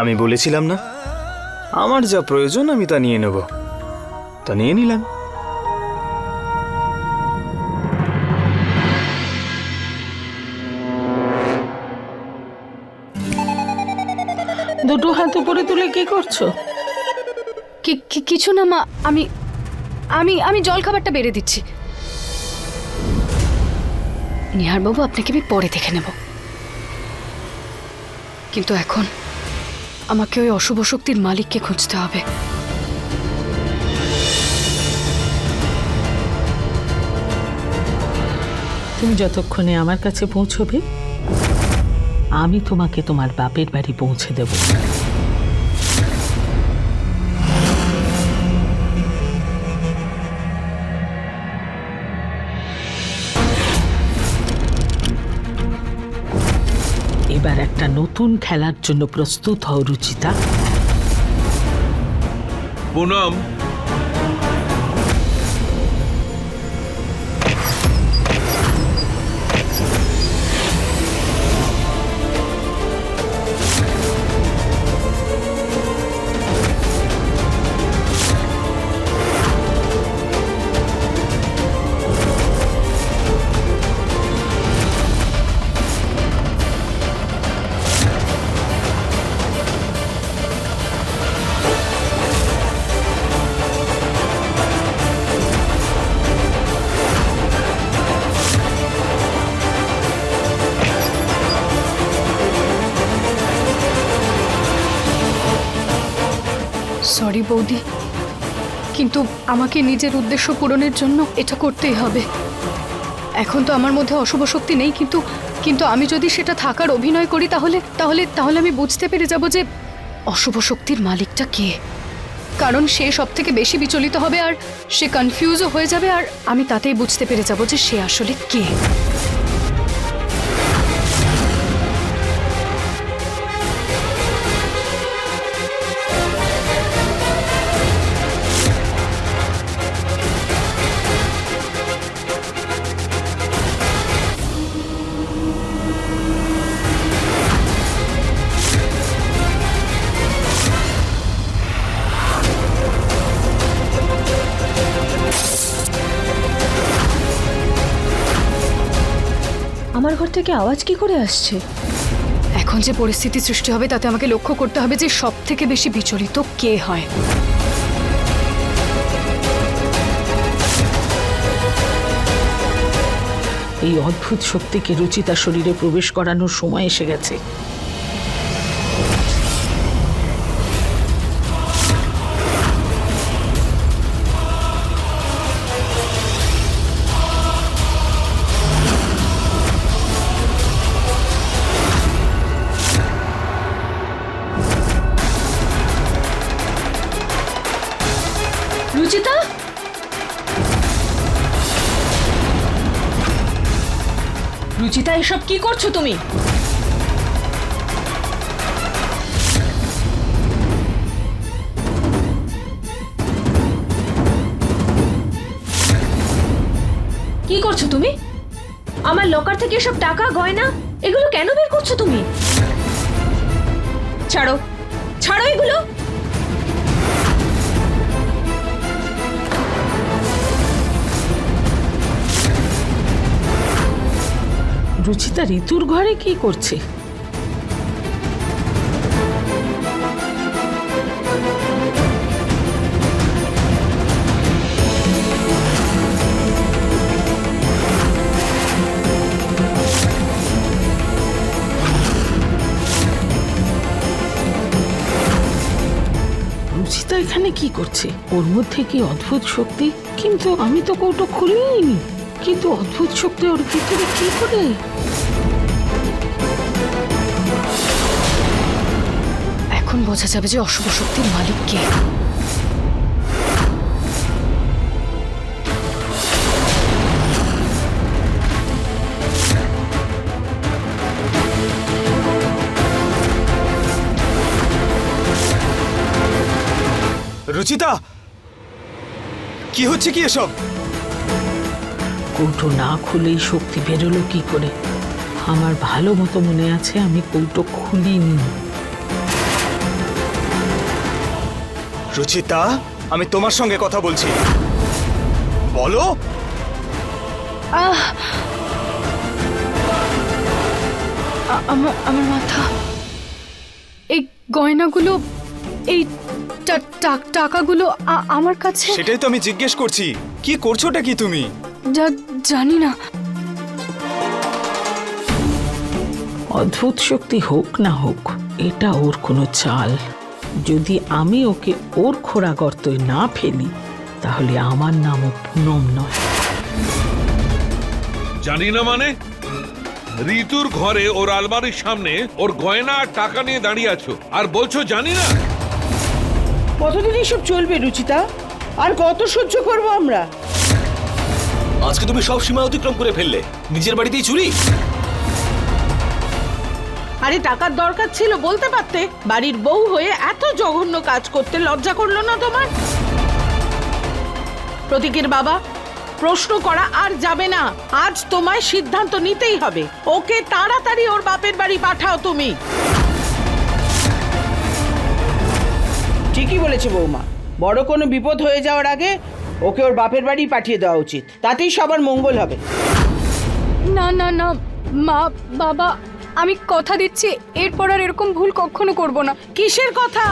আমি বলেছিলাম না? আমার যা প্রয়োজন আমি তা নিয়ে নেব। তা নিয়ে নিলাম। দুটো হাত উপরে তুলে কি করছ? কি- কি- কিছু না মা আমি আমি আমি জল খাবারটা বেড়ে দিচ্ছি। নিহারবাবু আপনাকে আমি পরে দেখে নেব। কিন্তু এখন আমাকে ওই অশুভ শক্তির মালিককে খুঁজতে হবে। তুমি যতক্ষণে আমার কাছে পৌঁছবে, আমি তোমাকে তোমার বাপের বাড়ি পৌঁছে দেব। নতুন খেলার জন্য প্রস্তুত হও রুচিতা। পুনম সরি বৌদি। কিন্তু আমাকে নিজের উদ্দেশ্য পূরণের জন্য এটা করতেই হবে। এখন তো আমার মধ্যে অশুভ শক্তি নেই, কিন্তু কিন্তু আমি যদি সেটা থাকার অভিনয় করি তাহলে তাহলে তাহলে আমি বুঝতে পেরে যাব যে অশুভ শক্তির মালিকটা কে। কারণ সে সব থেকে বেশি বিচলিত হবে আর সে কনফিউজও হয়ে যাবে আর আমি তাতেই বুঝতে পেরে যাব যে সে আসলে কে। থেকে আওয়াজ কি করে আসছে? এখন যে পরিস্থিতি সৃষ্টি হবে তাতে আমাকে লক্ষ্য করতে হবে যে সব থেকে বেশি বিচলিত কে হয়। এই অদ্ভুত শক্তিকে রুচিতা শরীরে প্রবেশ করানোর সময় এসে গেছে। এসব কি করছ তুমি? কি করছ তুমি? আমার লকার থেকে এসব টাকা, গয়না, এগুলো কেন বের করছ তুমি? ছাড়ো ছাড়ো এগুলো। রুচিতা ঋতুর ঘরে কি করছে? রুচিতা এখানে কি করছে? ওর মধ্যে কি অদ্ভুত শক্তি? কিন্তু আমি তো কৌটো খুলিনি। কিন্তু অদ্ভুত শক্তি ওর ভিতরে কি করে? এখন বোঝা যাবে যে অশুভ শক্তির মালিক কে। রুচিতা! কি হচ্ছে কি এসব? কৌটো না খুলেই শক্তি বেরোলো কি করে? আমার ভালো মতো মনে আছে আমি কৌটো খুলিনি। রুচিতা আমি তোমার সঙ্গে কথা বলছি। বলো। আহ! আমার আমার মাথা। এই গয়নাগুলো এই টাকাগুলো আমার কাছে? সেটাই তো আমি জিজ্ঞেস করছি। কি করছোটা কি তুমি? জানি না। অদ্ভুত শক্তি হোক না হোক এটা ওর কোনো চাল। যদি আমি ওকে ওর খোড়া গর্তয় না ফেলি তাহলে আমার নামও পুনম নয়। জানি না মানে? ঋতুর ঘরে ওর আলমারির সামনে ওর গয়না আর টাকা নিয়ে দাঁড়িয়ে আছো। আর বলছো জানি না? কতদিন এসব চলবে রুচিতা? আর কত সহ্য করব আমরা? আজকে তুমি সব সীমা অতিক্রম করে ফেললে। নিজের বাড়িতেই চুরি? আরে টাকার দরকার ছিল বলতে পারতে। বাড়ির বউ হয়ে এত জঘন্য কাজ করতে লজ্জা করল না তোমার? প্রতীকের বাবা প্রশ্ন করা আর যাবে না। আজ তোমায় সিদ্ধান্ত নিতেই হবে। ওকে তাড়াতাড়ি ওর বাপের বাড়ি পাঠাও তুমি। ঠিকই বলেছে বৌমা। বড় কোনো বিপদ হয়ে যাওয়ার আগে ওকে ওর বাপের বাড়ি পাঠিয়ে দেওয়া উচিত। তাতেই সবার মঙ্গল হবে। না না না, মা, বাবা, আমি কথা দিচ্ছি, এরপর আর এরকম ভুল কখনো করব না। কিসের কথা?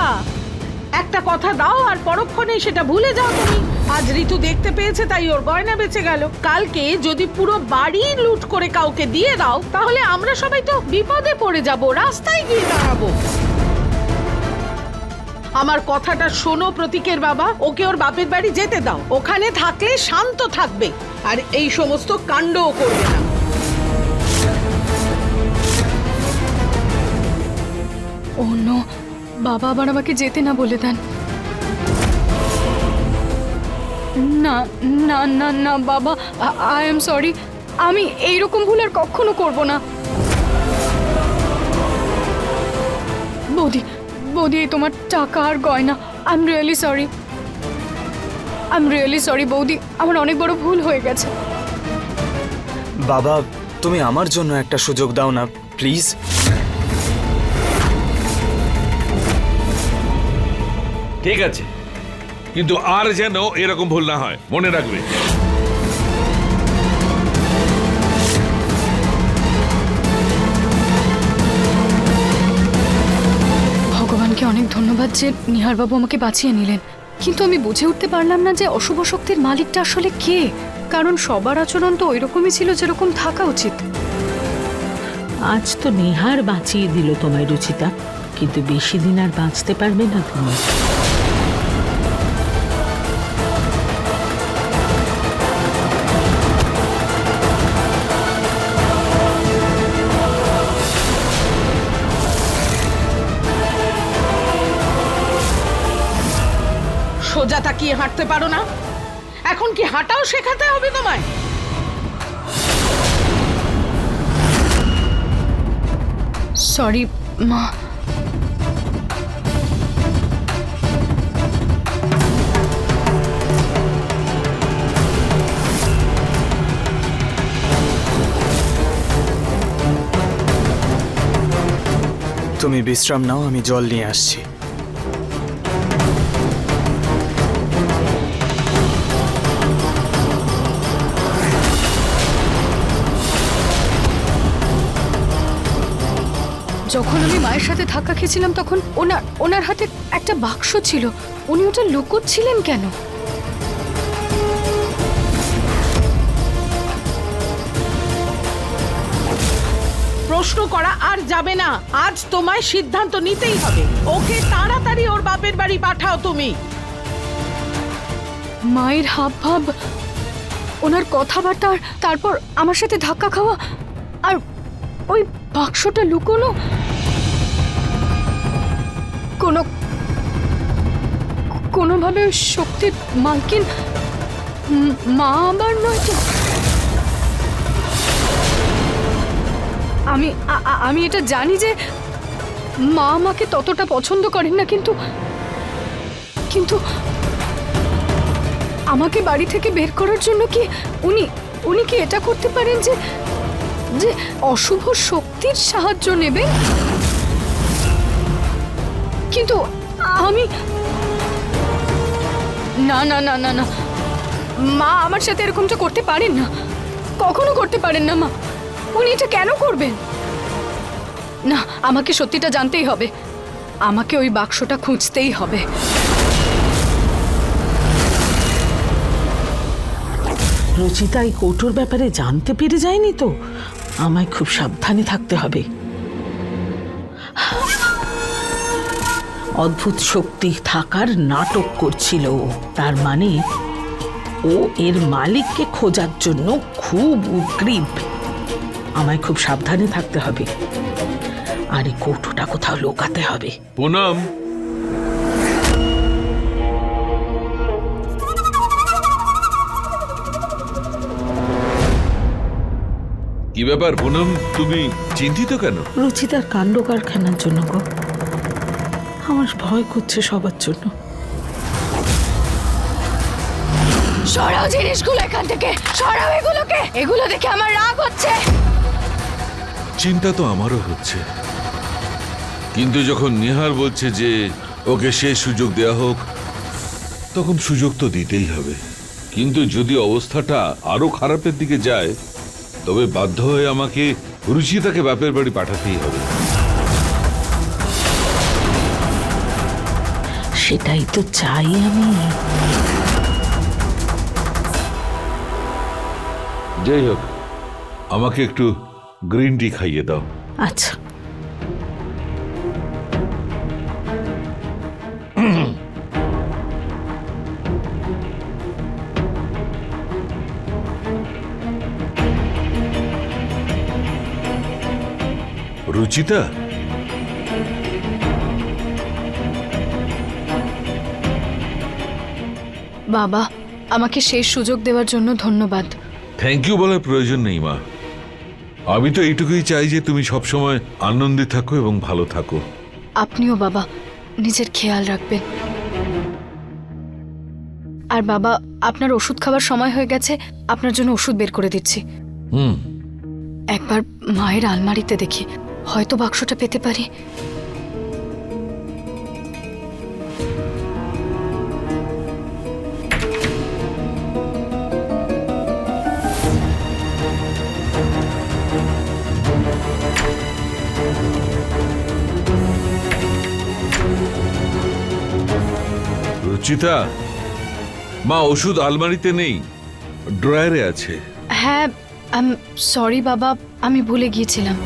একটা কথা দাও আর পরক্ষণে সেটা ভুলে যাও তুমি। আজ ঋতু দেখতে পেয়েছে, তাই ওর গয়না বেঁচে গেল। কালকে যদি পুরো বাড়ি লুট করে কাউকে দিয়ে দাও, তাহলে আমরা সবাই তো বিপদে পড়ে যাব, রাস্তায় গিয়ে দাঁড়াবো। আমার কথাটা শোনো প্রতীকের বাবা, ওকে ওর বাপের বাড়ি যেতে দাও। ওখানে থাকলে শান্ত থাকবে, আর এই সমস্ত কাণ্ডও করবে না। নো, বাবা আবার আমাকে যেতে না বলে দেন। না না না না, বাবা, আই এম সরি, আমি এইরকম ভুল আর কখনো করব না। বৌদি বৌদি এই তোমার টাকা আর গয়না। I am really sorry I am really sorry বৌদি। আমার অনেক বড় ভুল হয়ে গেছে। বাবা তুমি আমার জন্য একটা সুযোগ দাও না প্লিজ। ঠিক আছে। কিন্তু আর যেন এরকম ভুল না হয় মনে রাখবে। অনেক ধন্যবাদ যে নিহারবাবু আমাকে বাঁচিয়ে নিলেন। কিন্তু আমি বুঝে উঠতে পারলাম না যে অশুভ শক্তির মালিকটা আসলে কে? কারণ সবার আচরণ তো ওই রকমই ছিল যেরকম থাকা উচিত। আজ তো নেহার বাঁচিয়ে দিল তোমায় রুচিতা, কিন্তু বেশি দিন আর বাঁচতে পারবে না তুমি। তাকিয়ে হাঁটতে পারো না? এখন কি হাঁটাও শেখাতে হবে তোমায়? সরি মা। তুমি বিশ্রাম নাও আমি জল নিয়ে আসছি। যখন আমি মায়ের সাথে ধাক্কা খেয়েছিলাম তখন ওনার ওনার হাতে একটা বাক্স ছিল। উনি ওটা লুকোচ্ছিলেন কেন? প্রশ্ন করা আর যাবে না। আজ তোমায় সিদ্ধান্ত নিতেই হবে। ওকে তাড়াতাড়ি ওর বাপের বাড়ি পাঠাও তুমি। মায়ের হাব ভাব ওনার কথাবার্তা তারপর আমার সাথে ধাক্কা খাওয়া আর ওই বাক্সটা লুকোনো? কোনো কোনোভাবে শক্তির মালকিন মা আবার নয় তো। আমি আমি এটা জানি যে মা আমাকে ততটা পছন্দ করেন না, কিন্তু কিন্তু আমাকে বাড়ি থেকে বের করার জন্য কি উনি উনি কি এটা করতে পারেন যে যে অশুভ শক্তির সাহায্য নেবেন কিন্তু আমি না না না না না। মা আমার সাথে এরকমটা করতে পারেন না। কখনো করতে পারেন না, মা। উনি এটা কেন করবেন? না, আমাকে সত্যিটা জানতেই হবে। আমাকে ওই বাক্সটা খুঁজতেই হবে। রচিতা এই কৌটোর ব্যাপারে জানতে পেরে যায়নি তো। আমায় খুব সাবধানে থাকতে হবে। অদ্ভুত শক্তি থাকার নাটক করছিল ও। তার মানে ও এর মালিককে খোঁজার জন্য খুব উগ্রীব আমায় খুব সাবধানে থাকতে হবে। আর এই কৌটোটা কোথাও লোকাতে হবে। পুনম! কি ব্যাপার পুনম? তুমি চিন্তিত কেন? রুচিতার কাণ্ড কারখানার জন্য গো। আমার ভয় করছে সবার জন্য। সরাও জিনিসগুলো এখান থেকে সরাও এগুলোকে। এগুলো দেখে আমার রাগ হচ্ছে। চিন্তা তো আমারও হচ্ছে। কিন্তু যখন নিহার বলছে যে ওকে শেষ সুযোগ দেয়া হোক তখন সুযোগ তো দিতেই হবে। কিন্তু যদি অবস্থাটা আরও খারাপের দিকে যায় তবে বাধ্য হয়ে আমাকে রুচিতাকে বাপের বাড়ি পাঠাতেই হবে। সেটাই তো চাই আমি। যাই হোক আমাকে একটু গ্রিন টি খাইয়ে দাও। আচ্ছা। রুচিতা? বাবা আমাকে শেষ সুযোগ দেওয়ার জন্য ধন্যবাদ। থ্যাংক ইউ বলার প্রয়োজন নেই মা। আমি তো এইটুকুই চাই যে তুমি সবসময় আনন্দে থাকো এবং ভালো থাকো। আপনিও বাবা নিজের খেয়াল রাখবেন। আর বাবা আপনার ওষুধ খাবার সময় হয়ে গেছে আপনার জন্য ওষুধ বের করে দিচ্ছি। হুম। একবার মায়ের আলমারিতে দেখি হয়তো বাক্সটা পেতে পারি। রুচিতা মা ওষুধ আলমারিতে নেই, ড্রয়ারে আছে। হ্যাঁ সরি বাবা, আমি ভুলে গিয়েছিলাম।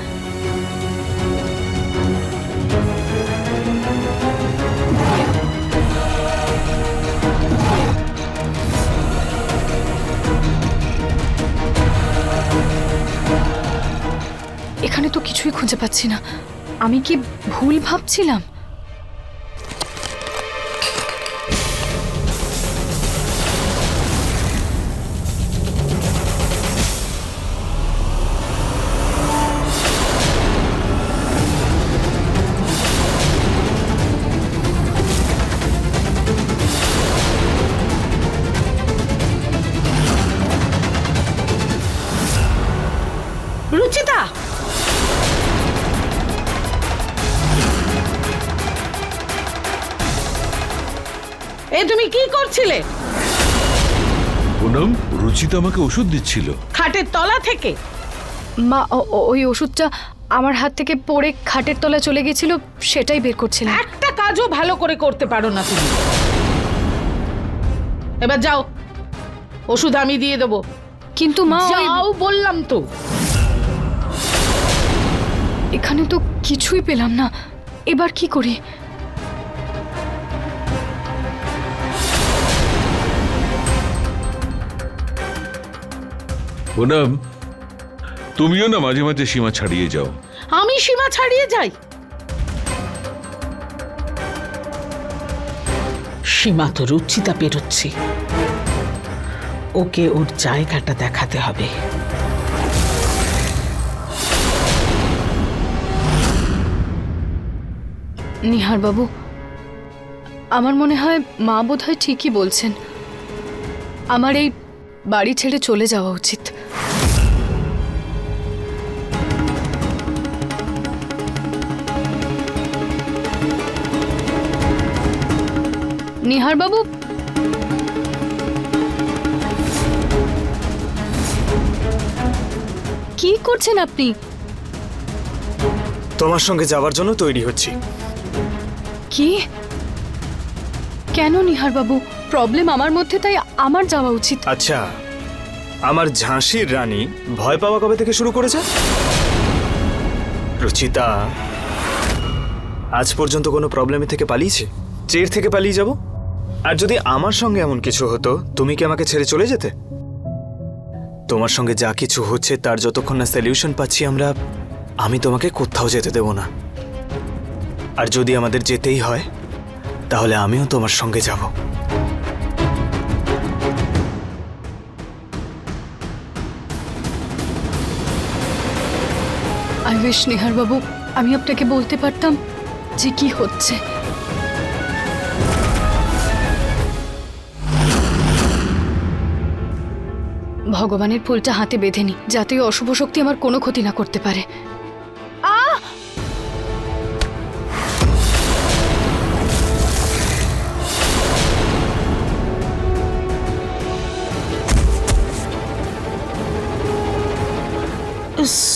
এখানে তো কিছুই খুঁজে পাচ্ছি না। আমি কি ভুল ভাবছিলাম? করছিলে পুনম রুচিতা আমাকে ওষুধ দিচ্ছিল। খাটের তলা থেকে? মা ওই ওষুধটা আমার হাত থেকে পড়ে খাটের তলায় চলে গেছিল সেটাই বের করছিলাম। একটা কাজও ভালো করে করতে পারো না তুমি। এবার যাও ওষুধ আমি দিয়ে দেবো। কিন্তু মা যাও বললাম তো। এখানে তো কিছুই পেলাম না। এবার কি করি? পুনম তুমিও না মাঝে মাঝে সীমা ছাড়িয়ে যাও। আমি সীমা ছাড়িয়ে যাই? সীমা তো রুচিতা পেরোচ্ছে। ওকে ওর জায়গাটা দেখাতে হবে। নিহার বাবু আমার মনে হয় মা বোধহয় ঠিকই বলছেন। আমার এই বাড়ি ছেড়ে চলে যাওয়া উচিত। নিহারবাবু? কি করছেন আপনি? তোমার সঙ্গে যাওয়ার জন্য তৈরি হচ্ছি। কি? কেন নিহারবাবু? প্রবলেম আমার মধ্যে তাই আমার যাওয়া উচিত। আচ্ছা আমার ঝাঁসির রানী ভয় পাওয়া কবে থেকে শুরু করেছে? রুচিতা আজ পর্যন্ত কোনো প্রবলেমের থেকে পালিয়েছে? চের থেকে পালিয়ে যাব? আর যদি আমার সঙ্গে এমন কিছু হতো, তুমি কি আমাকে ছেড়ে চলে যেতে? তোমার সঙ্গে যা কিছু হচ্ছে, তার যতক্ষণ না সলিউশন পাচ্ছি আমরা, আমি তোমাকে কোথাও যেতে দেব না। আর যদি আমাদের যেতেই হয়, তাহলে আমিও তোমার সঙ্গে যাব। আই উইশ নিহার বাবু আমি আপনাকে বলতে পারতাম যে কি হচ্ছে। ভগবানের ফুলটা হাতে বেঁধে নি যাতে অশুভ শক্তি আমার কোনো ক্ষতি না করতে পারে।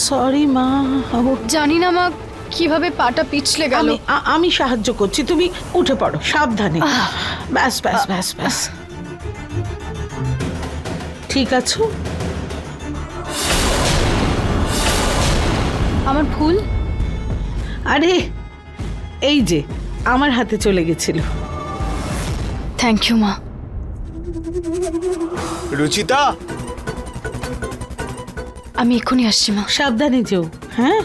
সরি মা। জানি না মা কীভাবে পাটা পিছলে গেল। আমি আমি সাহায্য করছি তুমি উঠে পড়ো সাবধানে। ব্যাস ব্যাস ব্যাস ব্যাস। ঠিক আছো? আমার ভুল আরে এই যে আমার হাতে চলে গেছিল। থ্যাংক ইউ মা। রুচিতা? আমি এক্ষুনি আসছি মা। সাবধানে যেও হ্যাঁ?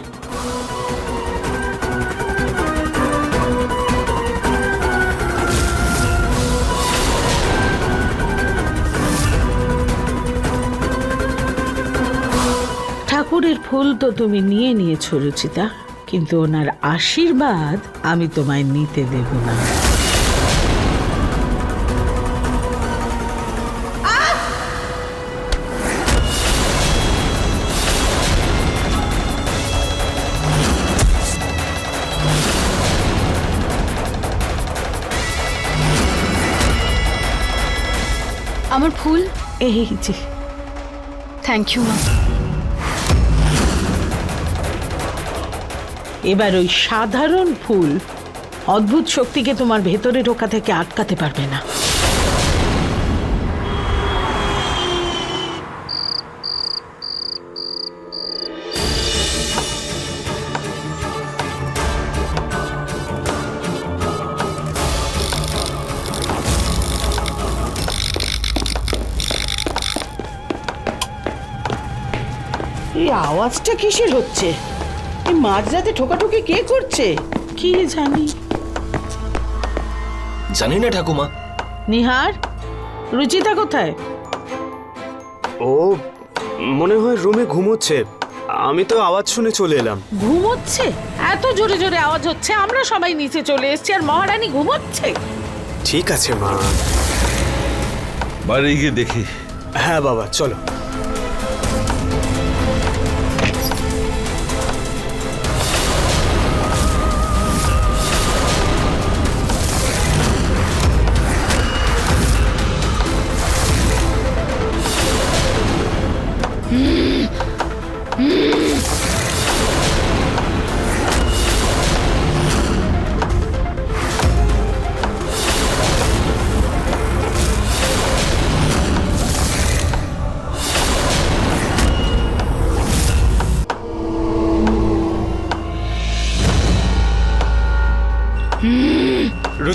ফুল তো তুমি নিয়ে নিয়েছো রুচিতা। কিন্তু ওনার আশীর্বাদ আমি তোমায় নিতে দেব না। আমার ফুল? এই যে। থ্যাংক ইউ মা এবার ওই সাধারণ ফুল অদ্ভুত শক্তিকে তোমার ভেতরে ঢোকা থেকে আটকাতে পারবে না। এই আওয়াজটা কিসের হচ্ছে? মাঝরাতে ঠোকাঠুকি কে করছে? কি জানি। জানি না ঠাকুমা। নিহার রুচিতা কোথায়? ও মনে হয় রুমে ঘুমোচ্ছে। আমি তো আওয়াজ শুনে চলে এলাম। ঘুমোচ্ছে? এত জোরে জোরে আওয়াজ হচ্ছে আমরা সবাই নিচে চলে এসেছি আর মহারানী ঘুমোচ্ছে। ঠিক আছে মা। বাড়ি গিয়ে দেখি। হ্যাঁ বাবা চলো।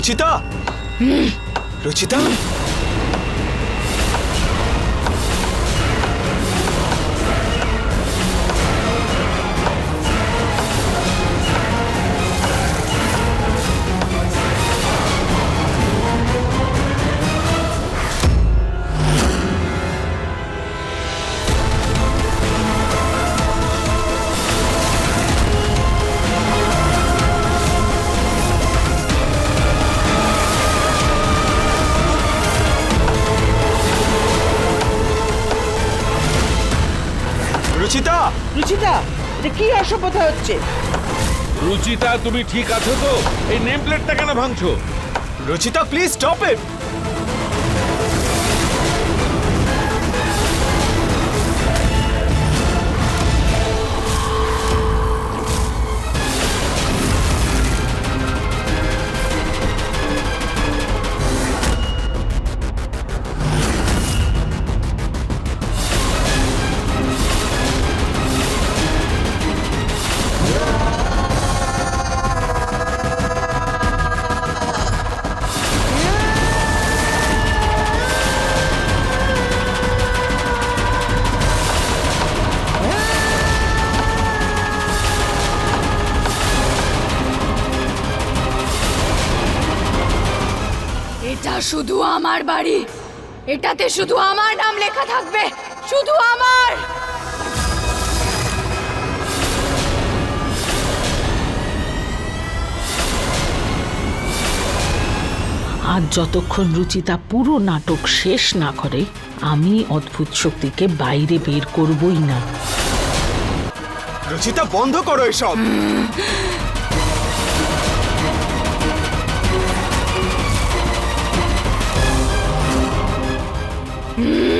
রুচিতা? রুচিতা? এটা কি অসভ্যতা হচ্ছে? রুচিতা তুমি ঠিক আছো তো? এই নেম প্লেটটা কেন ভাঙছো? রুচিতা প্লিজ স্টপ ইট আমার বাড়ি। এটাতে শুধু আমার নাম লেখা থাকবে। শুধু আমার। আর যতক্ষণ রুচিতা পুরো নাটক শেষ না করে আমি অদ্ভুত শক্তিকে বাইরে বের করবই না। রুচিতা বন্ধ করো এসব। Mm.